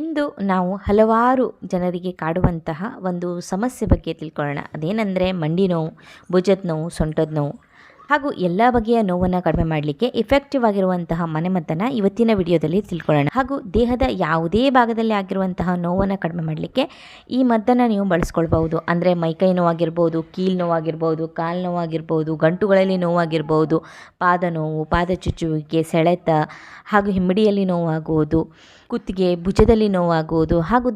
ಇಂದು ನಾವು ಹಲವಾರು ಜನರಿಗೆ ಕಾಡುವಂತಹ ಒಂದು ಸಮಸ್ಯೆ ಬಗ್ಗೆ ತಿಳ್ಕೊಳ್ಳೋಣ. ಅದೇನೆಂದರೆ ಮಂಡಿ ನೋವು, ಭುಜದ ನೋವು, ಸೊಂಟದ ನೋವು. ಹಾಗೂ ಎಲ್ಲ ಬಗೆಯ ನೋವನ್ನು ಕಡಿಮೆ ಮಾಡಲಿಕ್ಕೆ ಇಫೆಕ್ಟಿವ್ ಆಗಿರುವಂತಹ ಮನೆಮದ್ದನ್ನು ಇವತ್ತಿನ ವಿಡಿಯೋದಲ್ಲಿ ತಿಳ್ಕೊಳ್ಳೋಣ. ಹಾಗೂ ದೇಹದ ಯಾವುದೇ ಭಾಗದಲ್ಲಿ ಆಗಿರುವಂತಹ ನೋವನ್ನು ಕಡಿಮೆ ಮಾಡಲಿಕ್ಕೆ ಈ ಮದ್ದನ್ನು ನೀವು ಬಳಸ್ಕೊಳ್ಬಹುದು. ಅಂದರೆ ಮೈಕೈ ನೋವಾಗಿರ್ಬೋದು ಕೀಲ್ ನೋವಾಗಿರ್ಬೋದು, ಕಾಲು ನೋವಾಗಿರ್ಬೋದು, ಗಂಟುಗಳಲ್ಲಿ ನೋವಾಗಿರ್ಬೋದು, ಪಾದ ನೋವು, ಪಾದ ಚುಚ್ಚುವಿಕೆ, ಸೆಳೆತ ಹಾಗೂ ಹಿಮ್ಮಡಿಯಲ್ಲಿ ನೋವಾಗುವುದು ಕುತ್ತಿಗೆ ಭುಜದಲ್ಲಿ ನೋವಾಗುವುದು ಹಾಗೂ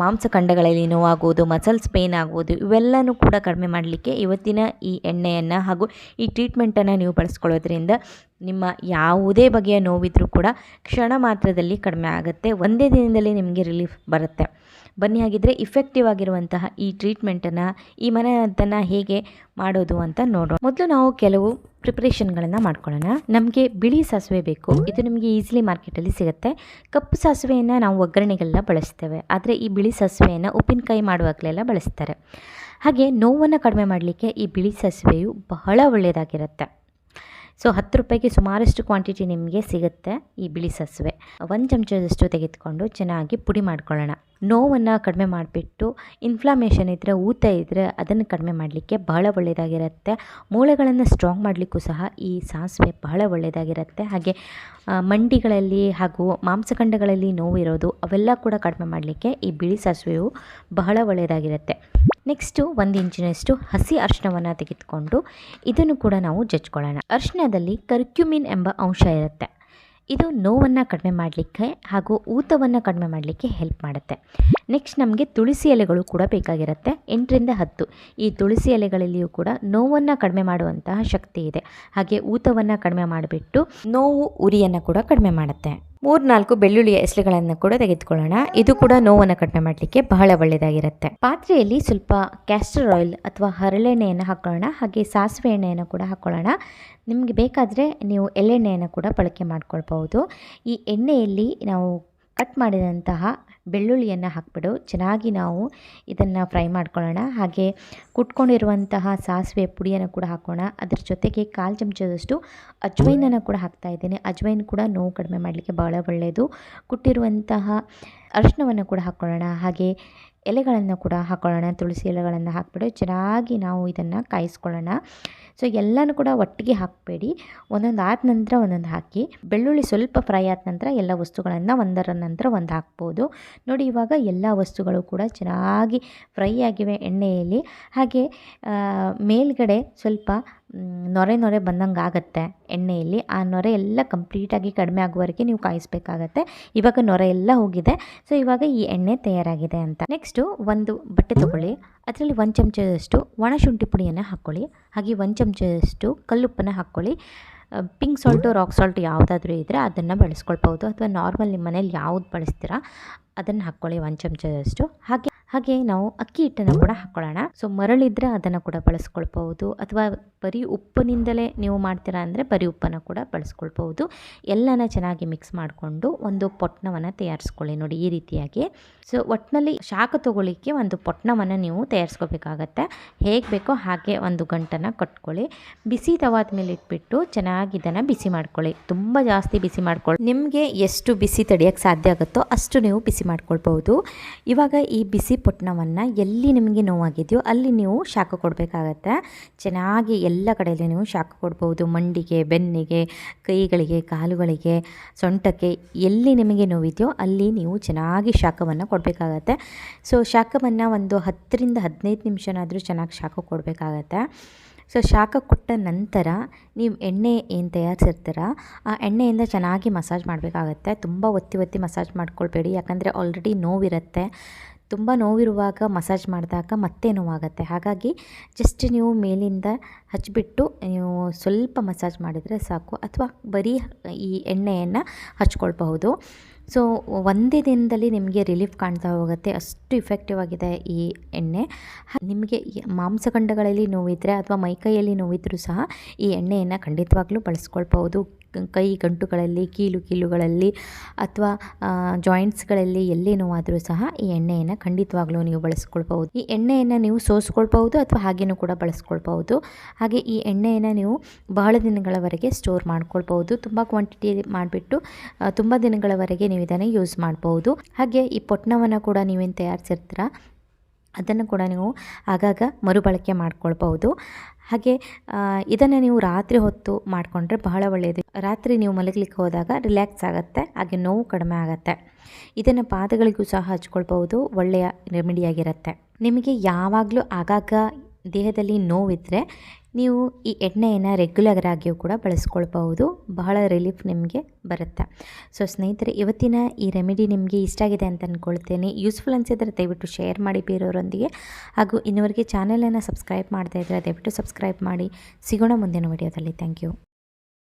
ಮಾಂಸಖಂಡಗಳಲ್ಲಿ ನೋವಾಗುವುದು ಮಸಲ್ಸ್ ಪೇನ್ ಆಗುವುದು ಇವೆಲ್ಲನೂ ಕೂಡ ಕಡಿಮೆ ಮಾಡಲಿಕ್ಕೆ ಇವತ್ತಿನ ಈ ಎಣ್ಣೆಯನ್ನು ಹಾಗೂ ಈ ಟ್ರೀಟ್ಮೆಂಟನ್ನು ನೀವು ಬಳಸ್ಕೊಳ್ಳೋದ್ರಿಂದ ನಿಮ್ಮ ಯಾವುದೇ ಬಗೆಯ ನೋವಿದ್ರೂ ಕೂಡ ಕ್ಷಣ ಮಾತ್ರದಲ್ಲಿ ಕಡಿಮೆ ಆಗುತ್ತೆ. ಒಂದೇ ದಿನದಲ್ಲಿ ನಿಮಗೆ ರಿಲೀಫ್ ಬರುತ್ತೆ. ಬನ್ನಿ, ಹಾಗಿದ್ರೆ ಇಫೆಕ್ಟಿವ್ ಆಗಿರುವಂತಹ ಈ ಟ್ರೀಟ್ಮೆಂಟನ್ನು ಈ ಮನೆಯದ್ದನ್ನು ಹೇಗೆ ಮಾಡೋದು ಅಂತ ನೋಡೋಣ ಮೊದಲು ನಾವು ಕೆಲವು ಪ್ರಿಪ್ರೇಷನ್ಗಳನ್ನು ಮಾಡ್ಕೊಳ್ಳೋಣ. ನಮಗೆ ಬಿಳಿ ಸಾಸಿವೆ ಬೇಕು. ಇದು ನಿಮಗೆ ಈಸಿಲಿ ಮಾರ್ಕೆಟಲ್ಲಿ ಸಿಗುತ್ತೆ. ಕಪ್ಪು ಸಾಸಿವೆಯನ್ನು ನಾವು ಒಗ್ಗರಣೆಗೆಲ್ಲ ಬಳಸ್ತೇವೆ. ಆದರೆ ಈ ಬಿಳಿ ಸಾಸಿವೆಯನ್ನು ಉಪ್ಪಿನಕಾಯಿ ಮಾಡುವಾಗಲೆಲ್ಲ ಬಳಸ್ತಾರೆ. ಹಾಗೆ ನೋವನ್ನು ಕಡಿಮೆ ಮಾಡಲಿಕ್ಕೆ ಈ ಬಿಳಿ ಸಾಸಿವೆಯು ಬಹಳ ಒಳ್ಳೆಯದಾಗಿರುತ್ತೆ. ಸೊ, ಹತ್ತು ರೂಪಾಯಿಗೆ ಸುಮಾರಷ್ಟು ಕ್ವಾಂಟಿಟಿ ನಿಮಗೆ ಸಿಗುತ್ತೆ ಈ ಬಿಳಿ ಸಾಸಿವೆ. ಒಂದು ಚಮಚದಷ್ಟು ತೆಗೆದುಕೊಂಡು ಚೆನ್ನಾಗಿ ಪುಡಿ ಮಾಡ್ಕೊಳ್ಳೋಣ. ನೋವನ್ನು ಕಡಿಮೆ ಮಾಡಿಬಿಟ್ಟು ಇನ್ಫ್ಲಾಮೇಷನ್ ಇದ್ದರೆ ಊತ ಇದ್ದರೆ ಅದನ್ನು ಕಡಿಮೆ ಮಾಡಲಿಕ್ಕೆ ಬಹಳ ಒಳ್ಳೆಯದಾಗಿರುತ್ತೆ. ಮೂಳೆಗಳನ್ನು ಸ್ಟ್ರಾಂಗ್ ಮಾಡಲಿಕ್ಕೂ ಸಹ ಈ ಸಾಸಿವೆ ಬಹಳ ಒಳ್ಳೆಯದಾಗಿರುತ್ತೆ. ಹಾಗೆ ಮಂಡಿಗಳಲ್ಲಿ ಹಾಗೂ ಮಾಂಸಖಂಡಗಳಲ್ಲಿ ನೋವಿರೋದು ಅವೆಲ್ಲ ಕೂಡ ಕಡಿಮೆ ಮಾಡಲಿಕ್ಕೆ ಈ ಬಿಳಿ ಸಾಸಿವೆಯು ಬಹಳ ಒಳ್ಳೆಯದಾಗಿರುತ್ತೆ. ನೆಕ್ಸ್ಟು ಒಂದು ಇಂಚಿನಷ್ಟು ಹಸಿ ಅರಿಶಿಣವನ್ನು ತೆಗೆದುಕೊಂಡು ಇದನ್ನು ಕೂಡ ನಾವು ಜಜ್ಕೊಳ್ಳೋಣ. ಅರಿಶಿಣದಲ್ಲಿ ಕರ್ಕ್ಯುಮಿನ್ ಎಂಬ ಅಂಶ ಇರುತ್ತೆ. ಇದು ನೋವನ್ನು ಕಡಿಮೆ ಮಾಡಲಿಕ್ಕೆ ಹಾಗೂ ಊತವನ್ನು ಕಡಿಮೆ ಮಾಡಲಿಕ್ಕೆ ಹೆಲ್ಪ್ ಮಾಡುತ್ತೆ. ನೆಕ್ಸ್ಟ್ ನಮಗೆ ತುಳಸಿ ಎಲೆಗಳು ಕೂಡ ಬೇಕಾಗಿರುತ್ತೆ. ಎಂಟರಿಂದ ಹತ್ತು. ಈ ತುಳಸಿ ಎಲೆಗಳಲ್ಲಿಯೂ ಕೂಡ ನೋವನ್ನು ಕಡಿಮೆ ಮಾಡುವಂತಹ ಶಕ್ತಿ ಇದೆ. ಹಾಗೆ ಊತವನ್ನು ಕಡಿಮೆ ಮಾಡಿಬಿಟ್ಟು ನೋವು ಉರಿಯನ್ನು ಕೂಡ ಕಡಿಮೆ ಮಾಡುತ್ತೆ. ಮೂರ್ನಾಲ್ಕು ಬೆಳ್ಳುಳ್ಳಿಯ ಎಸಳುಗಳನ್ನು ಕೂಡ ತೆಗೆದುಕೊಳ್ಳೋಣ. ಇದು ಕೂಡ ನೋವನ್ನು ಕಡಿಮೆ ಮಾಡಲಿಕ್ಕೆ ಬಹಳ ಒಳ್ಳೆಯದಾಗಿರುತ್ತೆ. ಪಾತ್ರೆಯಲ್ಲಿ ಸ್ವಲ್ಪ ಕ್ಯಾಸ್ಟರ್ ಆಯಿಲ್ ಅಥವಾ ಹರಳೆಣ್ಣೆಯನ್ನು ಹಾಕೊಳ್ಳೋಣ. ಹಾಗೆ ಸಾಸಿವೆ ಎಣ್ಣೆಯನ್ನು ಕೂಡ ಹಾಕೊಳ್ಳೋಣ. ನಿಮಗೆ ಬೇಕಾದರೆ ನೀವು ಎಳ್ಳೆಣ್ಣೆಯನ್ನು ಕೂಡ ಬಳಕೆ ಮಾಡ್ಕೊಳ್ಬಹುದು. ಈ ಎಣ್ಣೆಯಲ್ಲಿ ನಾವು ಕಟ್ ಮಾಡಿದಂತಹ ಬೆಳ್ಳುಳ್ಳಿಯನ್ನು ಹಾಕ್ಬಿಡು. ಚೆನ್ನಾಗಿ ನಾವು ಇದನ್ನು ಫ್ರೈ ಮಾಡ್ಕೊಳ್ಳೋಣ. ಹಾಗೆ ಕುಟ್ಕೊಂಡಿರುವಂತಹ ಸಾಸಿವೆ ಪುಡಿಯನ್ನು ಕೂಡ ಹಾಕೋಣ. ಅದ್ರ ಜೊತೆಗೆ ಕಾಲು ಚಮಚದಷ್ಟು ಅಜ್ವೈನನ್ನು ಕೂಡ ಹಾಕ್ತಾ ಇದ್ದೇನೆ. ಅಜ್ವೈನ್ ಕೂಡ ನೋವು ಕಡಿಮೆ ಮಾಡಲಿಕ್ಕೆ ಭಾಳ ಒಳ್ಳೆಯದು ಕುಟ್ಟಿರುವಂತಹ ಅರಿಶಿನವನ್ನು ಕೂಡ ಹಾಕ್ಕೊಳ್ಳೋಣ. ಹಾಗೆ ಎಲೆಗಳನ್ನು ಕೂಡ ಹಾಕ್ಕೊಳ್ಳೋಣ ತುಳಸಿ ಎಲೆಗಳನ್ನು ಹಾಕ್ಬಿಟ್ಟು ಚೆನ್ನಾಗಿ ನಾವು ಇದನ್ನು ಕಾಯಿಸ್ಕೊಳ್ಳೋಣ. ಸೊ ಎಲ್ಲನೂ ಕೂಡ ಒಟ್ಟಿಗೆ ಹಾಕಬೇಡಿ. ಒಂದೊಂದು ಆದ ನಂತರ ಒಂದೊಂದು ಹಾಕಿ, ಬೆಳ್ಳುಳ್ಳಿ ಸ್ವಲ್ಪ ಫ್ರೈ ಆದ ನಂತರ ಎಲ್ಲ ವಸ್ತುಗಳನ್ನು ಒಂದರ ನಂತರ ಒಂದು ಹಾಕ್ಬೋದು. ನೋಡಿ, ಇವಾಗ ಎಲ್ಲ ವಸ್ತುಗಳು ಕೂಡ ಚೆನ್ನಾಗಿ ಫ್ರೈ ಆಗಿವೆ ಎಣ್ಣೆಯಲ್ಲಿ. ಹಾಗೆ ಮೇಲ್ಗಡೆ ಸ್ವಲ್ಪ ನೊರೆ ನೊರೆ ಬಂದಂಗೆ ಆಗುತ್ತೆ ಎಣ್ಣೆಯಲ್ಲಿ. ಆ ನೊರೆ ಎಲ್ಲ ಕಂಪ್ಲೀಟಾಗಿ ಕಡಿಮೆ ಆಗುವವರೆಗೆ ನೀವು ಕಾಯಿಸ್ಬೇಕಾಗತ್ತೆ. ಇವಾಗ ನೊರೆ ಎಲ್ಲ ಹೋಗಿದೆ. ಸೊ ಇವಾಗ ಈ ಎಣ್ಣೆ ತಯಾರಾಗಿದೆ ಅಂತ. ನೆಕ್ಸ್ಟು ಒಂದು ಬಟ್ಟೆ ತೊಗೊಳ್ಳಿ. ಅದರಲ್ಲಿ ಒಂದು ಚಮಚದಷ್ಟು ಒಣ ಶುಂಠಿ ಪುಡಿಯನ್ನು ಹಾಕ್ಕೊಳ್ಳಿ. ಹಾಗೆ ಒಂದು ಚಮಚದಷ್ಟು ಕಲ್ಲುಪ್ಪನ್ನು ಹಾಕ್ಕೊಳ್ಳಿ. ಪಿಂಕ್ ಸಾಲ್ಟು ರಾಕ್ ಸಾಲ್ಟ್ ಯಾವುದಾದ್ರೂ ಇದ್ದರೆ ಅದನ್ನು ಬಳಸ್ಕೊಳ್ಬೋದು ಅಥವಾ ನಾರ್ಮಲ್ ನಿಮ್ಮ ಮನೇಲಿ ಯಾವ್ದು ಬಳಸ್ತೀರಾ, ಅದನ್ನು ಹಾಕ್ಕೊಳ್ಳಿ ಒಂದು ಚಮಚದಷ್ಟು. ಹಾಗೆ ಹಾಗೆ ನಾವು ಅಕ್ಕಿ ಹಿಟ್ಟನ್ನು ಕೂಡ ಹಾಕ್ಕೊಳ್ಳೋಣ ಸೊ ಮರಳಿದ್ರೆ ಅದನ್ನು ಕೂಡ ಬಳಸ್ಕೊಳ್ಬಹುದು. ಅಥವಾ ಬರೀ ಉಪ್ಪಿನಿಂದಲೇ ನೀವು ಮಾಡ್ತೀರಾ ಅಂದರೆ ಬರೀ ಉಪ್ಪನ್ನು ಕೂಡ ಬಳಸ್ಕೊಳ್ಬಹುದು. ಎಲ್ಲನ ಚೆನ್ನಾಗಿ ಮಿಕ್ಸ್ ಮಾಡಿಕೊಂಡು ಒಂದು ಪೊಟ್ಣವನ್ನು ತಯಾರಿಸ್ಕೊಳ್ಳಿ ನೋಡಿ ಈ ರೀತಿಯಾಗಿ. ಸೊ ಒಟ್ಟಿನಲ್ಲಿ ಶಾಖ ತಗೊಳ್ಳಿಕ್ಕೆ ಒಂದು ಪೊಟ್ಟಣವನ್ನು ನೀವು ತಯಾರಿಸ್ಕೋಬೇಕಾಗತ್ತೆ. ಹೇಗೆ ಬೇಕೋ ಹಾಗೆ ಒಂದು ಗಂಟನ್ನು ಕಟ್ಕೊಳ್ಳಿ. ಬಿಸಿ ತವಾದ ಮೇಲೆ ಇಟ್ಬಿಟ್ಟು ಚೆನ್ನಾಗಿ ಇದನ್ನು ಬಿಸಿ ಮಾಡ್ಕೊಳ್ಳಿ. ತುಂಬ ಜಾಸ್ತಿ ಬಿಸಿ ಮಾಡ್ಕೊಳ್ಳಿ ನಿಮಗೆ ಎಷ್ಟು ಬಿಸಿ ತಡೆಯೋಕ್ಕೆ ಸಾಧ್ಯ ಆಗುತ್ತೋ ಅಷ್ಟು ನೀವು ಬಿಸಿ ಮಾಡ್ಕೊಳ್ಬಹುದು. ಇವಾಗ ಈ ಬಿಸಿ ಪೊಟ್ಟಣವನ್ನು ಎಲ್ಲಿ ನಿಮಗೆ ನೋವಾಗಿದೆಯೋ ಅಲ್ಲಿ ನೀವು ಶಾಖ ಕೊಡಬೇಕಾಗತ್ತೆ. ಚೆನ್ನಾಗಿ ಎಲ್ಲ ಕಡೆಯಲ್ಲಿ ನೀವು ಶಾಖ ಕೊಡ್ಬೋದು ಮಂಡಿಗೆ, ಬೆನ್ನಿಗೆ, ಕೈಗಳಿಗೆ, ಕಾಲುಗಳಿಗೆ, ಸೊಂಟಕ್ಕೆ ಎಲ್ಲಿ ನಿಮಗೆ ನೋವಿದೆಯೋ ಅಲ್ಲಿ ನೀವು ಚೆನ್ನಾಗಿ ಶಾಖವನ್ನು ಕೊಡಬೇಕಾಗತ್ತೆ. ಸೊ ಶಾಖವನ್ನು ಒಂದು ಹತ್ತರಿಂದ ಹದಿನೈದು ನಿಮಿಷನಾದರೂ ಚೆನ್ನಾಗಿ ಶಾಖ ಕೊಡಬೇಕಾಗತ್ತೆ. ಸೊ ಶಾಖ ಕೊಟ್ಟ ನಂತರ ನೀವು ಎಣ್ಣೆ ಏನು ತಯಾರಿಸಿರ್ತೀರ, ಆ ಎಣ್ಣೆಯಿಂದ ಚೆನ್ನಾಗಿ ಮಸಾಜ್ ಮಾಡಬೇಕಾಗತ್ತೆ. ತುಂಬ ಒತ್ತಿ ಒತ್ತಿ ಮಸಾಜ್ ಮಾಡ್ಕೊಳ್ಬೇಡಿ. ಯಾಕಂದರೆ ಆಲ್ರೆಡಿ ನೋವಿರುತ್ತೆ. ತುಂಬ ನೋವಿರುವಾಗ ಮಸಾಜ್ ಮಾಡಿದಾಗ ಮತ್ತೆ ನೋವಾಗುತ್ತೆ. ಹಾಗಾಗಿ ಜಸ್ಟ್ ನೀವು ಮೇಲಿಂದ ಹಚ್ಚಿಬಿಟ್ಟು ನೀವು ಸ್ವಲ್ಪ ಮಸಾಜ್ ಮಾಡಿದರೆ ಸಾಕು. ಅಥವಾ ಬರೀ ಈ ಎಣ್ಣೆಯನ್ನು ಹಚ್ಕೊಳ್ಬಹುದು. ಸೊ ಒಂದೇ ದಿನದಲ್ಲಿ ನಿಮಗೆ ರಿಲೀಫ್ ಕಾಣ್ತಾ ಹೋಗುತ್ತೆ. ಅಷ್ಟು ಇಫೆಕ್ಟಿವ್ ಆಗಿದೆ ಈ ಎಣ್ಣೆ. ನಿಮಗೆ ಮಾಂಸಖಂಡಗಳಲ್ಲಿ ನೋವಿದ್ದರೆ ಅಥವಾ ಮೈಕೈಯಲ್ಲಿ ನೋವಿದ್ರೂ ಸಹ ಈ ಎಣ್ಣೆಯನ್ನು ಖಂಡಿತವಾಗ್ಲೂ ಬಳಸ್ಕೊಳ್ಬಹುದು. ಕೈ ಗಂಟುಗಳಲ್ಲಿ, ಕೀಲು ಕೀಲುಗಳಲ್ಲಿ ಅಥವಾ ಜಾಯಿಂಟ್ಸ್ಗಳಲ್ಲಿ ಎಲ್ಲಿ ನೋವಾದರೂ ಸಹ ಈ ಎಣ್ಣೆಯನ್ನು ಖಂಡಿತವಾಗ್ಲೂ ನೀವು ಬಳಸ್ಕೊಳ್ಬಹುದು. ಈ ಎಣ್ಣೆಯನ್ನು ನೀವು ಸೋಸ್ಕೊಳ್ಬಹುದು ಅಥವಾ ಹಾಗೇನೂ ಕೂಡ ಬಳಸ್ಕೊಳ್ಬಹುದು. ಹಾಗೆ ಈ ಎಣ್ಣೆಯನ್ನು ನೀವು ಬಹಳ ದಿನಗಳವರೆಗೆ ಸ್ಟೋರ್ ಮಾಡ್ಕೊಳ್ಬಹುದು. ತುಂಬ ಕ್ವಾಂಟಿಟಿ ಮಾಡಿಬಿಟ್ಟು ತುಂಬ ದಿನಗಳವರೆಗೆ ನೀವು ಇದನ್ನು ಯೂಸ್ ಮಾಡ್ಬೋದು. ಹಾಗೆ ಈ ಪೊಟ್ಟಣವನ್ನು ಕೂಡ ನೀವೇನು ತಯಾರಿಸಿರ್ತೀರ, ಅದನ್ನು ಕೂಡ ನೀವು ಆಗಾಗ ಮರುಬಳಕೆ ಮಾಡ್ಕೊಳ್ಬೋದು ಹಾಗೆ ಇದನ್ನು ನೀವು ರಾತ್ರಿ ಹೊತ್ತು ಮಾಡಿಕೊಂಡ್ರೆ ಬಹಳ ಒಳ್ಳೆಯದು ರಾತ್ರಿ ನೀವು ಮಲಗಲಿಕ್ಕೆ ಹೋದಾಗ ರಿಲ್ಯಾಕ್ಸ್ ಆಗುತ್ತೆ, ಹಾಗೆ ನೋವು ಕಡಿಮೆ ಆಗುತ್ತೆ. ಇದನ್ನು ಪಾದಗಳಿಗೂ ಸಹ ಹಚ್ಕೊಳ್ಬೋದು ಒಳ್ಳೆಯ ರೆಮಿಡಿಯಾಗಿರುತ್ತೆ ನಿಮಗೆ ಯಾವಾಗಲೂ ಆಗಾಗ ದೇಹದಲ್ಲಿ ನೋವಿದ್ದರೆ ನೀವು ಈ ಎಣ್ಣೆಯನ್ನು ರೆಗ್ಯುಲರ್ ಆಗಿಯೂ ಕೂಡ ಬಳಸ್ಕೊಳ್ಬಹುದು. ಬಹಳ ರಿಲೀಫ್ ನಿಮಗೆ ಬರುತ್ತೆ. ಸೊ ಸ್ನೇಹಿತರೆ, ಇವತ್ತಿನ ಈ ರೆಮಿಡಿ ನಿಮಗೆ ಇಷ್ಟ ಆಗಿದೆ ಅಂತ ಅಂದ್ಕೊಳ್ತೇನೆ ಯೂಸ್ಫುಲ್ ಅನಿಸಿದರೆ ದಯವಿಟ್ಟು ಶೇರ್ ಮಾಡಿ ಬೇರೆಯವರೊಂದಿಗೆ. ಹಾಗೂ ಇನ್ನುವರೆಗೆ ಚಾನಲನ್ನು ಸಬ್ಸ್ಕ್ರೈಬ್ ಮಾಡದೇ ಇದ್ದರೆ ದಯವಿಟ್ಟು ಸಬ್ಸ್ಕ್ರೈಬ್ ಮಾಡಿ. ಸಿಗೋಣ ಮುಂದಿನ ವಿಡಿಯೋದಲ್ಲಿ. Thank you.